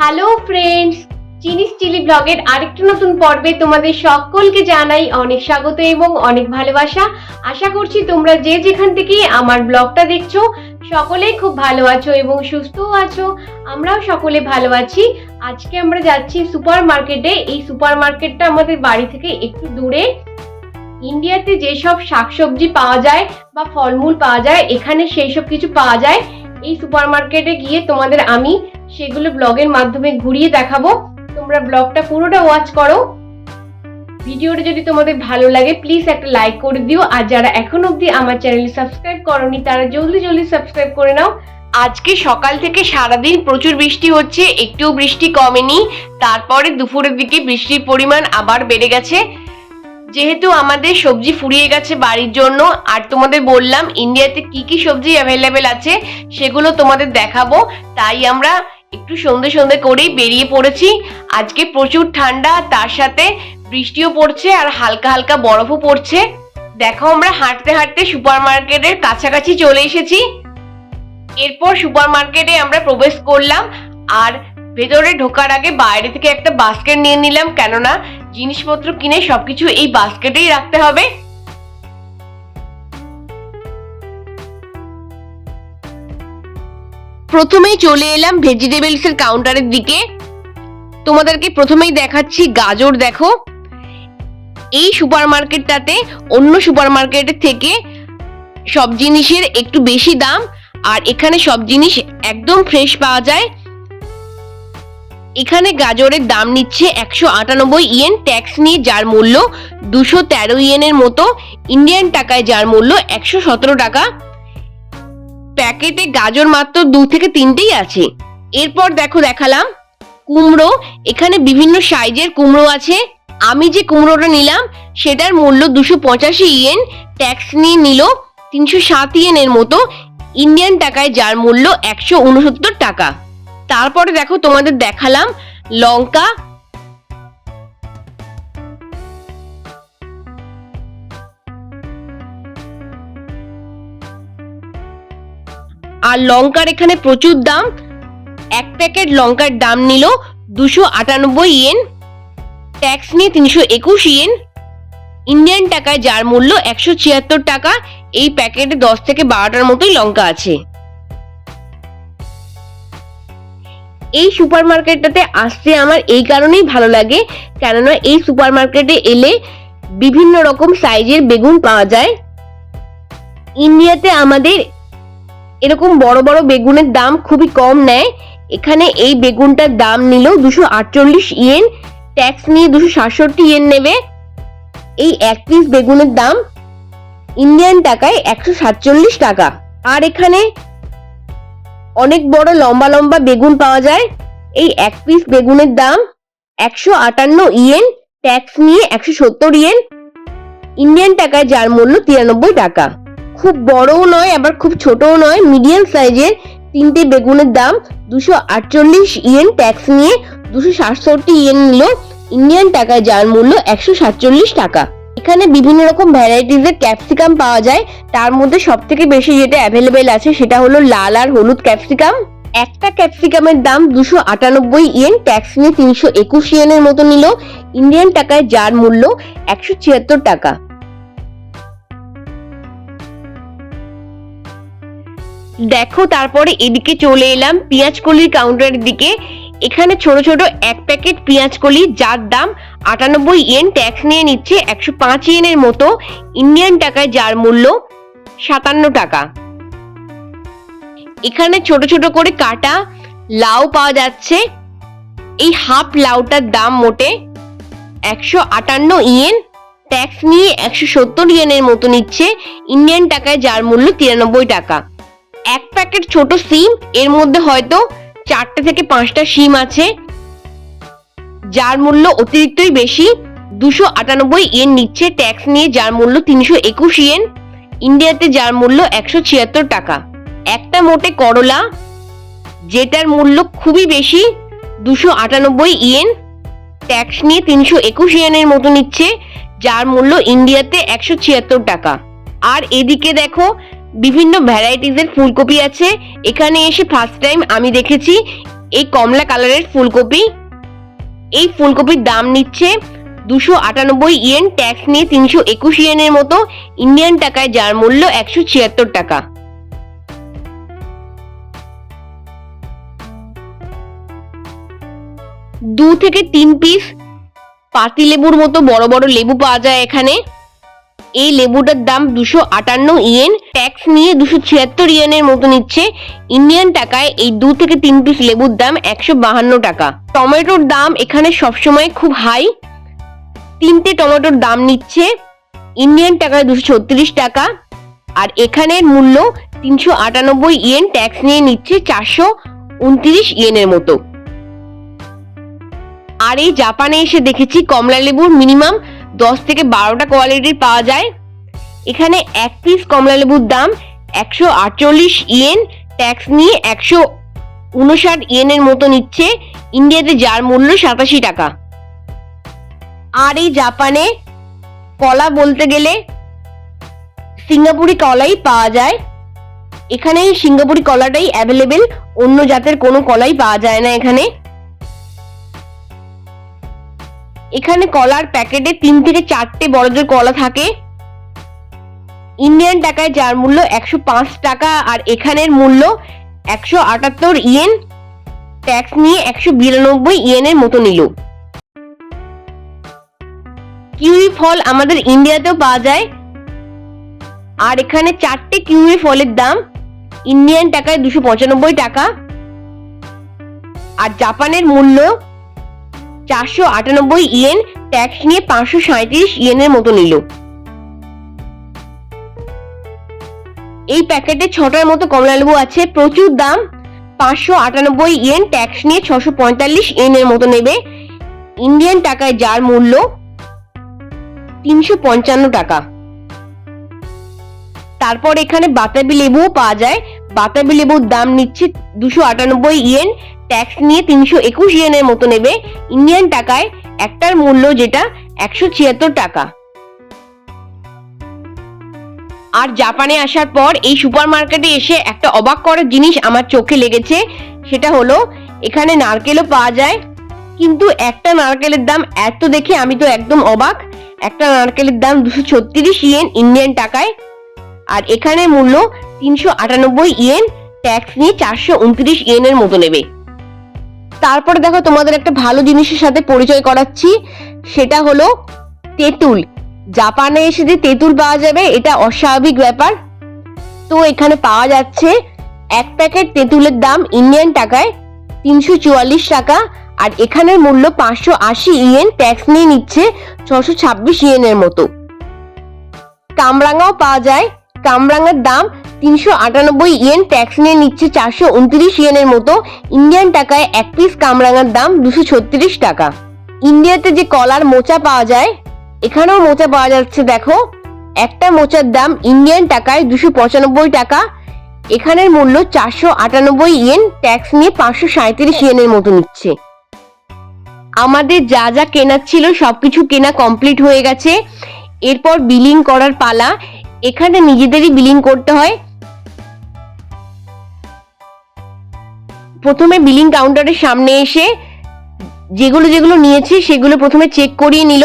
Hello friends চিনিস chilli ব্লগের আরেকটা নতুন পর্বে তোমাদের সকলকে জানাই অনেক স্বাগত এবং অনেক ভালোবাসা। আশা করছি তোমরা যে যেখান থেকে আমার ব্লগটা দেখছ, সকলেই খুব ভালো আছো এবং সুস্থও আছো। আমরাও সকলে ভালো আছি। আজকে আমরা যাচ্ছি সুপার মার্কেটে এই সুপার মার্কেটটা আমাদের বাড়ি থেকে একটু দূরে। ইন্ডিয়াতে যেসব শাকসবজি পাওয়া যায় বা ফলমূল পাওয়া যায়, এখানে সেই সব কিছু পাওয়া যায়। এই সুপার মার্কেটে গিয়ে তোমাদের আমি সেগুলো ব্লগের মাধ্যমে ঘুরিয়ে দেখাবো। তোমরা ব্লগটা পুরোটা ওয়াচ করো। ভিডিওটা যদি তোমাদের ভালো লাগে প্লিজ একটা লাইক করে দিও। আর যারা এখন অবধি আমার চ্যানেল সাবস্ক্রাইব করনি, তারা জলদি জলদি সাবস্ক্রাইব করে নাও। আজকে সকাল থেকে সারাদিন প্রচুর বৃষ্টি হচ্ছে, একটুও বৃষ্টি কমেনি। তারপরে দুপুরের দিকে বৃষ্টির পরিমাণ আবার বেড়ে গেছে। যেহেতু আমাদের সবজি ফুরিয়ে গেছে বাড়ির জন্য, আর তোমাদের বললাম ইন্ডিয়াতে কি কি সবজি অ্যাভেলেবেল আছে, সেগুলো তোমাদের দেখাবো। তাই আমরা একটু সন্ধে সন্ধে করেই বেরিয়ে পড়েছি। আজকে প্রচুর ঠান্ডা, তার সাথে বৃষ্টিও পড়ছে আর হালকা হালকা বরফও পড়ছে। দেখো আমরা হাঁটতে হাঁটতে সুপার মার্কেটের কাছাকাছি চলে এসেছি। এরপর সুপার মার্কেটে আমরা প্রবেশ করলাম আর ভেতরে ঢোকার আগে বাইরে থেকে একটা বাস্কেট নিয়ে নিলাম। কেননা জিনিসপত্র কিনে সবকিছু এই বাস্কেটেই রাখতে হবে। প্রথমেই চলে এলাম ভেজিটেবলস এর কাউন্টারের দিকে। তোমাদেরকে প্রথমেই দেখাচ্ছি গাজর, দেখো। এই সুপার মার্কেটটাতে অন্য সুপার মার্কেটের থেকে সব জিনিসের একটু বেশি দাম, আর এখানে সব জিনিস একদম ফ্রেশ পাওয়া যায়। এখানে গাজরের দাম নিচ্ছে একশো আটানব্বই ইয়েন ট্যাক্স নিয়ে যার মূল্য দুশো তেরো ইয়েনের মতো। ইন্ডিয়ান টাকায় যার মূল্য একশো সতেরো টাকা। প্যাকেটে গাজর মাত্র দু থেকে তিনটেই আছে। এরপর দেখো দেখালাম, কুমড়ো, এখানে বিভিন্ন সাইজের কুমড়ো আছে। আমি যে কুমড়োটা নিলাম, সেটার মূল্য দুশো পঁচাশি ইয়েন ট্যাক্স নিয়ে নিল তিনশো সাত ইয়েনের মতো। ইন্ডিয়ান টাকায় যার মূল্য একশো উনসত্তর টাকা। তারপরে দেখো তোমাদের দেখালাম লঙ্কা আর লঙ্কার এখানে প্রচুর দাম। এক প্যাকেট লঙ্কার দাম নিল দুশো আটানব্বই ইয়েন। ট্যাক্স নিয়ে তিনশো একুশ ইয়েন। ইন্ডিয়ান টাকায় যার মূল্য একশো ছিয়াত্তর টাকা, এই প্যাকেটে দশ থেকে বারোটার মতোই লঙ্কা আছে। এই সুপার মার্কেটটাতে আসতে আমার এই কারণেই ভালো লাগে, কেননা এই সুপার মার্কেটে এলে বিভিন্ন রকম সাইজের বেগুন পাওয়া যায়। ইন্ডিয়াতে আমাদের এরকম বড় বড় বেগুনের দাম খুবই কম নেয়। এখানে এই বেগুনটার দাম নিল দুশো আটচল্লিশ ইয়েন ট্যাক্স নিয়ে দুশো সাতষট্টি ইয়েন নেবে। এই এক পিস বেগুনের দাম ইন্ডিয়ান টাকায় একশো সাতচল্লিশ টাকা। আর এখানে অনেক বড় লম্বা লম্বা বেগুন পাওয়া যায়। এই এক পিস বেগুনের দাম একশো আটান্ন ইয়েন ট্যাক্স নিয়ে একশো সত্তর ইয়েন ইন্ডিয়ান টাকায় যার মূল্য তিরানব্বই টাকা। খুব বড়ও নয়, আবার খুব ছোটও নয়। মিডিয়াম সাইজের তিনটে বেগুনের দাম দুশো আটচল্লিশ ইয়েন ট্যাক্স নিয়ে দুশো সাতষট্টি ইয়েন নিল ইন্ডিয়ান টাকায়, যার মূল্য একশো সাতচল্লিশ টাকা। এখানে বিভিন্ন রকম ভ্যারাইটিজের ক্যাপসিকাম পাওয়া যায়। তার মধ্যে সব থেকে বেশি যেটা অ্যাভেলেবেল আছে সেটা হলো লাল আর হলুদ ক্যাপসিকাম একটা ক্যাপসিকামের দাম দুশো আটানব্বই ইয়েন ট্যাক্স নিয়ে তিনশো একুশ ইয়েনের মতো নিল। ইন্ডিয়ান টাকায়, যার মূল্য একশো ছিয়াত্তর টাকা। দেখো, তারপরে এদিকে চলে এলাম পেঁয়াজ কলির কাউন্টারের দিকে। এখানে ছোট ছোট এক প্যাকেট পেঁয়াজ কলি, যার দাম আটানব্বই ইয়েন ট্যাক্স নিয়ে নিচ্ছে একশো পাঁচ ইয়েনের মতো। ইন্ডিয়ান টাকায় যার মূল্য সাতান্ন টাকা। এখানে ছোট ছোট করে কাটা লাউ পাওয়া যাচ্ছে। এই হাফ লাউটার দাম মোটে একশো আটান্ন ইয়েন ট্যাক্স নিয়ে একশো সত্তর ইয়েনের মতো নিচ্ছে। ইন্ডিয়ান টাকায় যার মূল্য তিরানব্বই টাকা। এক প্যাকেট ছোট সিম, এর মধ্যে হয়তো চারটে থেকে পাঁচটা সিম আছে, যার মূল্য অতিরিক্তই বেশি। দুশো আটানব্বই ইয়েন নিচ্ছে ট্যাক্স নিয়ে, যার মূল্য তিনশো একুশ ইয়েন। ইন্ডিয়াতে যার মূল্য একশো ছিয়াত্তর টাকা। একটা মোটে করলা, যেটার মূল্য খুবই বেশি, দুশো আটানব্বই ইয়েন। ট্যাক্স নিয়ে তিনশো একুশ ইয়েনের মতো নিচ্ছে, যার মূল্য ইন্ডিয়াতে একশো ছিয়াত্তর টাকা। আর এদিকে দেখো বিভিন্ন ভ্যারাইটিজের ফুলকপি আছে। এখানে এসে ফার্স্ট টাইম আমি দেখেছি এই কমলা কালারের ফুলকপি। এই ফুলকপির দাম নিচ্ছে দুশো আটানব্বই ইয়েন ট্যাক্স নিয়ে তিনশো একুশ ইয়েনের মতো। ইন্ডিয়ান টাকায় যার মূল্য একশো ছিয়াত্তর টাকা। দু থেকে তিন পিস পাতি লেবুর মতো বড় বড় লেবু পাওয়া যায় এখানে। এই লেবুটার দাম দুশো আটান্ন ইয়েন ট্যাক্স নিয়ে দুশো ছিয়াত্তর ইয়েনের মতো নিচ্ছে। ইন্ডিয়ান টাকায় এই দু থেকে তিন পিস লেবুর দাম একশো বাহান্ন টাকা। টমেটোর দাম এখানে সবসময় খুব হাই তিনটে টমেটোর দাম নিচ্ছে। ইন্ডিয়ান টাকায় দুশো ছত্রিশ টাকা। আর এখানের মূল্য তিনশো আটানব্বই ইয়েন ট্যাক্স নিয়ে নিচ্ছে চারশো উনত্রিশ ইয়েনের মতো। আর এই জাপানে এসে দেখেছি কমলা লেবুর মিনিমাম দশ থেকে বারোটা কোয়ালিটির পাওয়া যায়। এখানে এক পিস কমলা লেবুর দাম একশো আটচল্লিশ ইয়েন। ট্যাক্স নিয়ে একশো উনষাট ইয়েনের মতো নিচ্ছে। ইন্ডিয়াতে যার মূল্য সাতাশি টাকা। আর এই জাপানে কলা বলতে গেলে সিঙ্গাপুরি কলাই পাওয়া যায়। এখানে সিঙ্গাপুরি কলাটাই অ্যাভেলেবেল অন্য জাতের কোনো কলাই পাওয়া যায় না এখানে। এখানে কলার প্যাকেটে তিন থেকে চারটে বড়দের কলা থাকে। ইন্ডিয়ান টাকায় যার মূল্য একশো পাঁচ টাকা আর এখানের মূল্য একশো আটাত্তর ইয়েন ট্যাক্স নিয়ে একশো বিরানব্বই ইয়েনের মতো নিল। কিউই ফল আমাদের ইন্ডিয়াতেও পাওয়া যায়। আর এখানে চারটে কিউই ফলের দাম ইন্ডিয়ান টাকায় দুশো পঁচানব্বই টাকা। আর জাপানের মূল্য চারশো আটানব্বই ইয়েন ট্যাক্স নিয়ে পাঁচশো সাঁত্রিশ ইয়েনের মতো নিল। এই প্যাকেটে ছটার মতো কমলা লেবু আছে, প্রচুর দাম। পাঁচশো আটানব্বই ইয়েন ট্যাক্স নিয়ে ছশো পঁয়তাল্লিশ ইয়েনের মতো নেবে। ইন্ডিয়ান টাকায় যার মূল্য তিনশো পঞ্চান্ন টাকা। তারপর এখানে বাতাবি লেবুও পাওয়া যায়। বাতাবি লেবুর দাম নিচ্ছে দুশো আটানব্বই ইয়েন, ট্যাক্স নিয়ে তিনশো একুশ ইয়েনের মতো নেবে। ইন্ডিয়ান টাকায় একটার মূল্য যেটা একশো ছিয়াত্তর টাকা। আর জাপানে আসার পর এই সুপার মার্কেটে এসে একটা অবাক করার জিনিস আমার চোখে লেগেছে, সেটা হলো এখানে নারকেলও পাওয়া যায়। কিন্তু একটা নারকেলের দাম এত দেখে আমি তো একদম অবাক। একটা নারকেলের দাম দুশো ছত্রিশ ইয়েন ইন্ডিয়ান টাকায়। আর এখানে মূল্য তিনশো আটানব্বই ইয়েন ট্যাক্স নিয়ে চারশো উনত্রিশ ইয়েনের মতো নেবে। তারপরে দেখো তোমাদের একটা ভালো জিনিসের সাথে পরিচয় করাচ্ছি, সেটা হলো তেঁতুল। জাপানে এসে যে তেঁতুল পাওয়া যাবে, এটা অস্বাভাবিক ব্যাপার। তো এখানে পাওয়া যাচ্ছে এক প্যাকেট তেঁতুলের দাম ইন্ডিয়ান টাকায় তিনশো চুয়াল্লিশ টাকা, আর এখানের মূল্য পাঁচশো আশি ইয়েন ট্যাক্স নিয়ে নিচ্ছে ছশো ছাব্বিশ ইয়েনের মতো। কামরাঙাও পাওয়া যায়, কামরাঙার দাম তিনশো আটানব্বই ইয়েন ট্যাক্স নিয়ে নিচ্ছে চারশো উনত্রিশ ইয়েনের মতো, ইন্ডিয়ান টাকায় এক পিস কামরাঙার দাম দুশো ছত্রিশ টাকা। ইন্ডিয়াতে যে কলার মোচা পাওয়া যায় এখানেও মোচা পাওয়া যাচ্ছে, দেখো। একটা মোচার দাম ইন্ডিয়ান টাকায় দুশো পঁচানব্বই টাকা। এখানের মূল্য চারশো আটানব্বই ইয়েন ট্যাক্স নিয়ে পাঁচশো সাঁত্রিশ ইয়েনের মতো নিচ্ছে। আমাদের যা যা কেনার ছিল, সবকিছু কেনা কমপ্লিট হয়ে গেছে। এরপর বিলিং করার পালা। এখানে নিজেদেরই বিলিং করতে হয়। প্রথমে বিলিং কাউন্টারের সামনে এসে যেগুলো যেগুলো নিয়েছে, সেগুলো প্রথমে চেক করিয়ে নিল।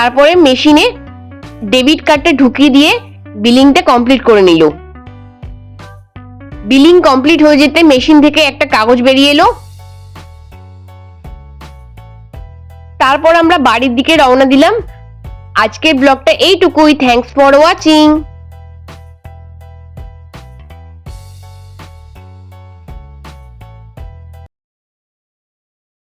তারপরে মেশিনে ডেবিট কার্ডটা ঢুকিয়ে দিয়ে বিলিংটা কমপ্লিট করে নিল। বিলিং কমপ্লিট হয়ে যেতে মেশিন থেকে একটা কাগজ বেরিয়ে এলো। তারপর আমরা বাড়ির দিকে রওনা দিলাম। আজকের ব্লগটা এইটুকুই। Thanks for watching